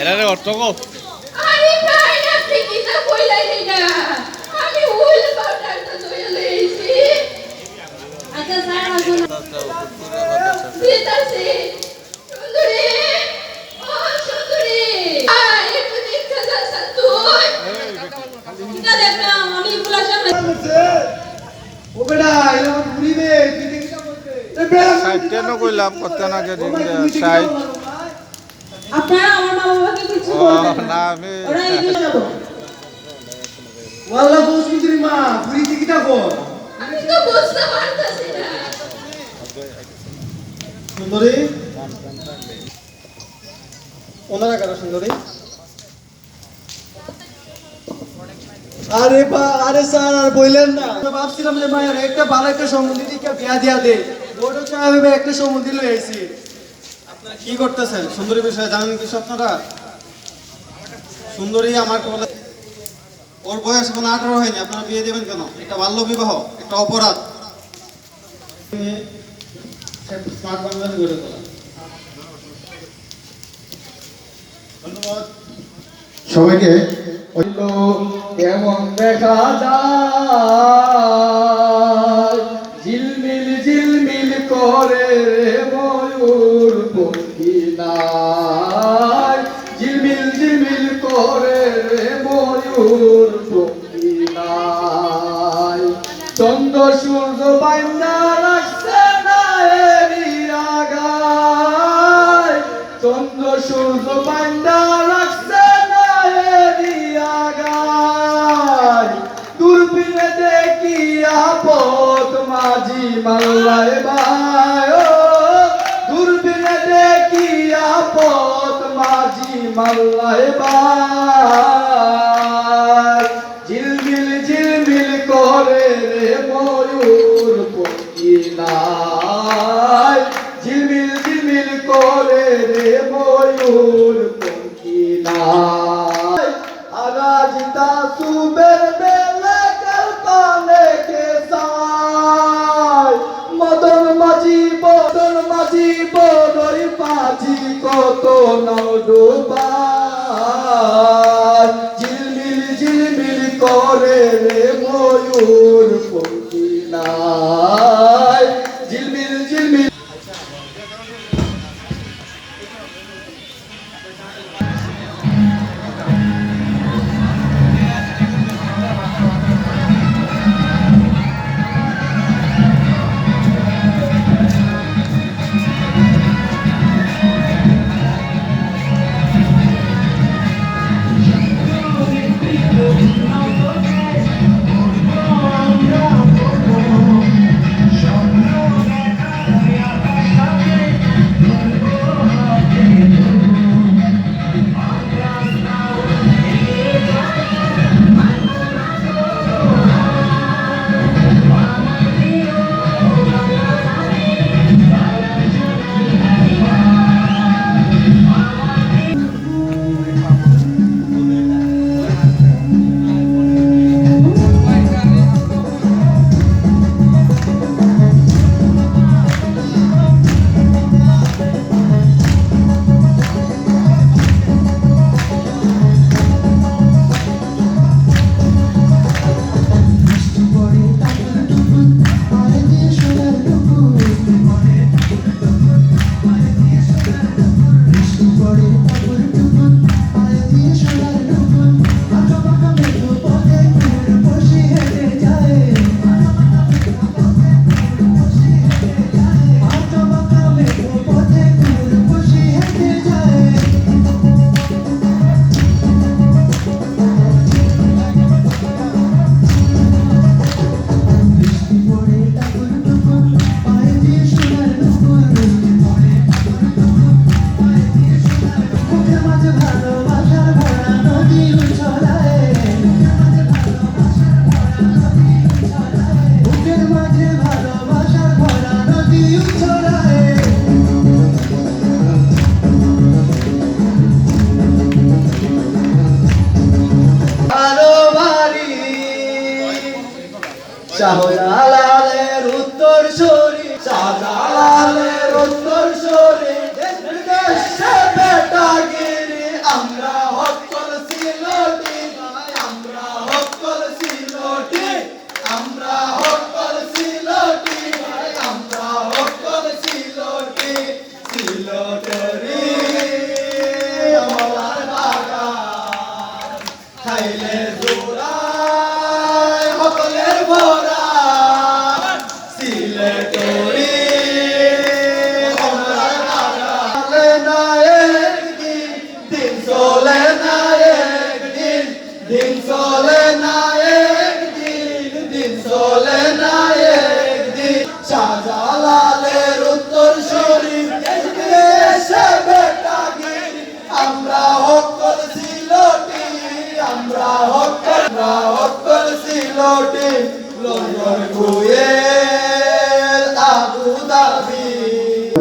এরা রে অর্থ কো। আরে ভাই আপনি কি তা কইলাই না আমি উল পাউডারটা ধুয়ে লইছি। আচ্ছা স্যার আসুন। দিতাছি সুন্দরী ও সুন্দরী। আয় একটু দেখা যাচ্ছে তুই। এটা দেখলাম? আমি এগুলো সামনে। ও বেটা এরকম ঘুরিবে তুই দেখিস ষাটটা ন কইলাম? কত না কে ষাট আপনারা আমার মা বাবাকে কিছু বলবেন না। ওরা এগিয়ে যাব। ওয়াল্লাহ বস মা ঘুরি থেকে থাকো আমি তো বুঝতে পারতাছি না। সুন্দরী? ওনারা কারা সুন্দরী? আরে বা আরে স্যার আর বললেন না। ভাবছিলাম যে মায়ের একটা ভালো একটা সম্বন্ধী দিকে বিয়া দিয়া দে বড় চা ভেবে একটা সম্বন্ধী লয়ে আইছি। কি করতেছেন? সুন্দরী বিষয়ে জানেন কি আপনারা সুন্দরী আমাকে বলে ওর বয়স এখন আঠারো হয়নি, আপনারা বিয়ে দেবেন কেন? একটা বাল্য বিবাহ, একটা অপরাধ। সবাইকে কেমন দেখা যায়, ঝিলমিল ঝিলমিল করে। নাই। ঝিলমিল ঝিলমিল করে রে ময়ূর নাই। চন্দ্র সূর্য বাইন্দা রাখছে না এরিয়া গায় চন্দ্র সূর্য বাইন্দা রাখছে না আপদ মাঝি মাল্লায় দেখি আপদ মাঝি মাল্লায় ভাই ঝিলমিল ঝিলমিল করে রে ময়ূর পক্ষী নাই ঝিলমিল ঝিলমিল করে রে ময়ূর মাঝি বদন মাঝি বদই পাজি কত নাও ডোবাই ঝিলমিল ঝিলমিল করে রে ময়ূর। শাহজালাল て